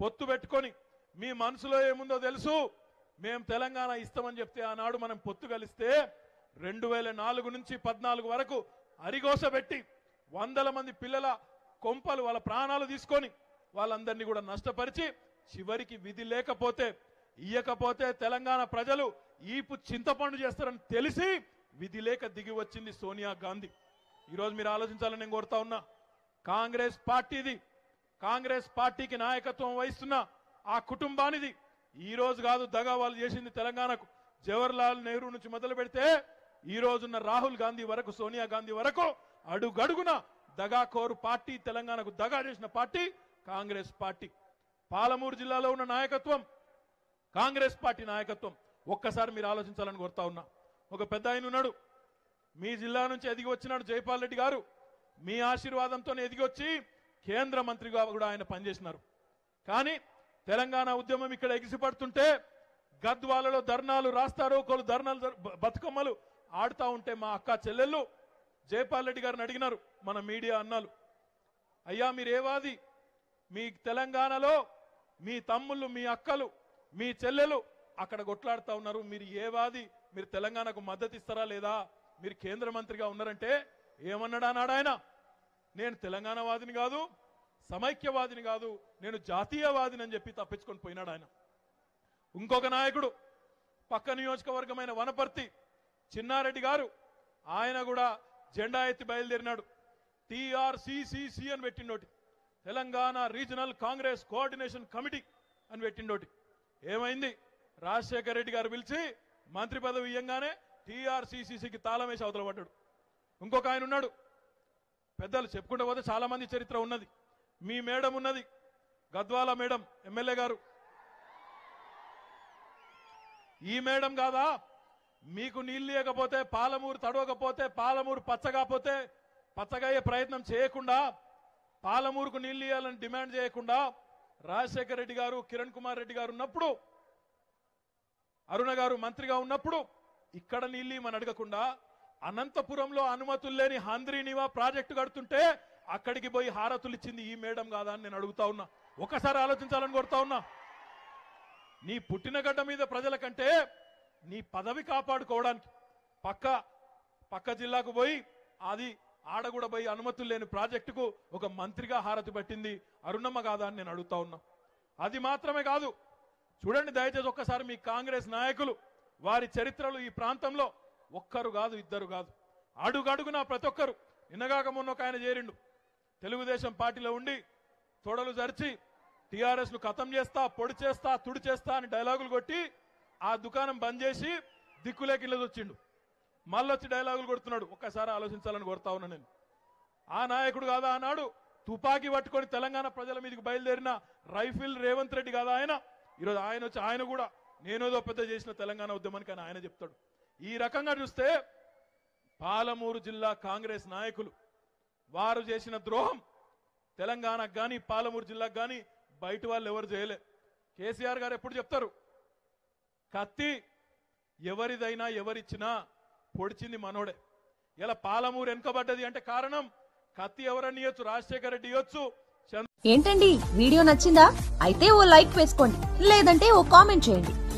పొత్తు పెట్టుకొని మీ మనసులో ఏముందో తెలుసు? మేము తెలంగాణ ఇస్తామని చెప్తే ఆనాడు మనం పొత్తు కలిస్తే రెండు వేల నాలుగు నుంచి పద్నాలుగు వరకు అరిగోస పెట్టి వందల మంది పిల్లల కొంపలు వాళ్ళ ప్రాణాలు తీసుకొని వాళ్ళందరినీ కూడా నష్టపరిచి చివరికి విధి లేకపోతే ఇయ్యకపోతే తెలంగాణ ప్రజలు ఈపు చింతపండు చేస్తారని తెలిసి విధి లేక దిగి వచ్చింది సోనియా గాంధీ. ఈరోజు మీరు ఆలోచించాలని నేను కోరుతా ఉన్నా కాంగ్రెస్ పార్టీది కాంగ్రెస్ పార్టీకి నాయకత్వం వహిస్తున్న ఆ కుటుంబానిది. ఈ రోజు కాదు దగా వాళ్ళు చేసింది తెలంగాణకు. జవహర్లాల్ నెహ్రూ నుంచి మొదలు పెడితే ఈ రోజున్న రాహుల్ గాంధీ వరకు సోనియా గాంధీ వరకు అడుగడుగున దగాకోరు పార్టీ తెలంగాణకు దగా చేసిన పార్టీ కాంగ్రెస్ పార్టీ. పాలమూరు జిల్లాలో ఉన్న నాయకత్వం కాంగ్రెస్ పార్టీ నాయకత్వం. ఒక్కసారి మీరు ఆలోచించాలని కోరుతా ఉన్నా. ఒక పెద్ద ఆయన ఉన్నాడు. మీ జిల్లా నుంచి ఎదిగి వచ్చినాడు జైపాల్ రెడ్డి గారు. మీ ఆశీర్వాదంతో ఎదిగి వచ్చి కేంద్ర మంత్రిగా కూడా ఆయన పనిచేసినారు. కానీ తెలంగాణ ఉద్యమం ఇక్కడ ఎగిసిపడుతుంటే గద్వాలలో ధర్నాలు రాస్తారు ఒకరు ధర్నాలు బతుకమ్మలు ఆడుతా ఉంటే మా అక్క చెల్లెళ్ళు జైపాల్ రెడ్డి గారిని అడిగినారు మన మీడియా అన్నాలు. అయ్యా మీరేవాది? మీ తెలంగాణలో మీ తమ్ముళ్ళు మీ అక్కలు మీ చెల్లెలు అక్కడ కొట్లాడుతా ఉన్నారు. మీరు ఏ వాది మీరు తెలంగాణకు మద్దతు ఇస్తారా లేదా? మీరు కేంద్ర మంత్రిగా ఉన్నారంటే ఏమన్నాడా నాడాయన నేను తెలంగాణ వాదిని కాదు సమైక్యవాదిని కాదు నేను జాతీయవాదిని అని చెప్పి తప్పించుకొని పోయినాడు ఆయన. ఇంకొక నాయకుడు పక్క నియోజకవర్గమైన వనపర్తి చిన్నారెడ్డి గారు ఆయన కూడా జెండా ఎత్తి బయలుదేరినాడు. టిఆర్సిసిసి అని పెట్టిండోటి Telangana regional Congress coordination committee అని పెట్టిండోటి. ఏమైంది? రాజశేఖర రెడ్డి గారు పిలిచి మంత్రి పదవి ఇయ్యంగానే టీఆర్సీసీసీకి తాళం వేసి అవతల పడ్డాడు. ఇంకొక ఆయన ఉన్నాడు పెద్దలు చెప్పుకుంటూ పోతే చాలా మంది చరిత్ర ఉన్నది. మీ మేడం ఉన్నది. గద్వాల మేడం ఎమ్మెల్యే గారు. ఈ మేడం కాదా? మీకు నీళ్ళు ఇవ్వకపోతే పాలమూరు తడవకపోతే పాలమూరు పచ్చగాపోతే పచ్చగయ్యే ప్రయత్నం చేయకుండా పాలమూరుకు నీళ్ళు ఇవ్వాలని డిమాండ్ చేయకుండా రాజశేఖర రెడ్డి గారు కిరణ్ కుమార్ రెడ్డి గారు ఉన్నప్పుడు అరుణ గారు మంత్రిగా ఉన్నప్పుడు ఇక్కడ నీళ్ళు మనం అడగకుండా అనంతపురంలో అనుమతులు లేని హంద్రీనివా ప్రాజెక్టు కడుతుంటే అక్కడికి పోయి హారతులు ఇచ్చింది ఈ మేడం కాదా అని నేను అడుగుతా ఉన్నా. ఒకసారి ఆలోచించాలని కొడతా ఉన్నా. నీ పుట్టిన గడ్డ మీద ప్రజల కంటే నీ పదవి కాపాడుకోవడానికి పక్క పక్క జిల్లాకు పోయి అది ఆడ కూడా పోయి అనుమతులు లేని ప్రాజెక్టుకు ఒక మంత్రిగా హారతి పట్టింది అరుణమ్మ కాదా అని నేను అడుగుతా ఉన్నా. అది మాత్రమే కాదు. చూడండి దయచేసి ఒక్కసారి మీ కాంగ్రెస్ నాయకులు వారి చరిత్రలు ఈ ప్రాంతంలో ఒక్కరు కాదు ఇద్దరు కాదు. అడుగడుగునా ప్రతి ఒక్కరు. నిన్నగాక మొన్న ఒక ఆయన చేరిండు. తెలుగుదేశం పార్టీలో ఉండి తొడలు జరిచి టీఆర్ఎస్ను ఖతం చేస్తా పొడి చేస్తా తుడి చేస్తా అని డైలాగులు కొట్టి ఆ దుకాణం బంద్ చేసి దిక్కులేకిళ్ళది వచ్చిండు మళ్ళొచ్చి డైలాగులు కొడుతున్నాడు. ఒక్కసారి ఆలోచించాలని కోరుతా ఉన్నా నేను. ఆ నాయకుడు కాదా అన్నాడు తుపాకీ పట్టుకొని తెలంగాణ ప్రజల మీదకి బయలుదేరిన రైఫిల్ రేవంత్ రెడ్డి కాదా ఆయన? ఈరోజు ఆయన వచ్చి ఆయన కూడా నేనేదో పెద్ద చేసిన తెలంగాణ ఉద్యమానికి ఆయన చెప్తాడు. ఈ రకంగా చూస్తే పాలమూరు జిల్లా కాంగ్రెస్ నాయకులు వారు చేసిన ద్రోహం. తెలంగాణకు కానీ పాలమూరు జిల్లాకు కానీ బయట వాళ్ళు ఎవరు చేయలే. కేసీఆర్ గారు ఎప్పుడు చెప్తారు? కత్తి ఎవరిదైనా ఎవరిచ్చినా పొడిచింది మనోడే. ఇలా పాలమూరు వెనుకబడ్డది అంటే కారణం? కత్తి ఎవరని ఇవ్వచ్చు రాజశేఖర రెడ్డి ఇవ్వచ్చు ఏంటండి? వీడియో నచ్చిందా? అయితే ఓ లైక్ వేసుకోండి. లేదంటే ఓ కామెంట్ చేయండి.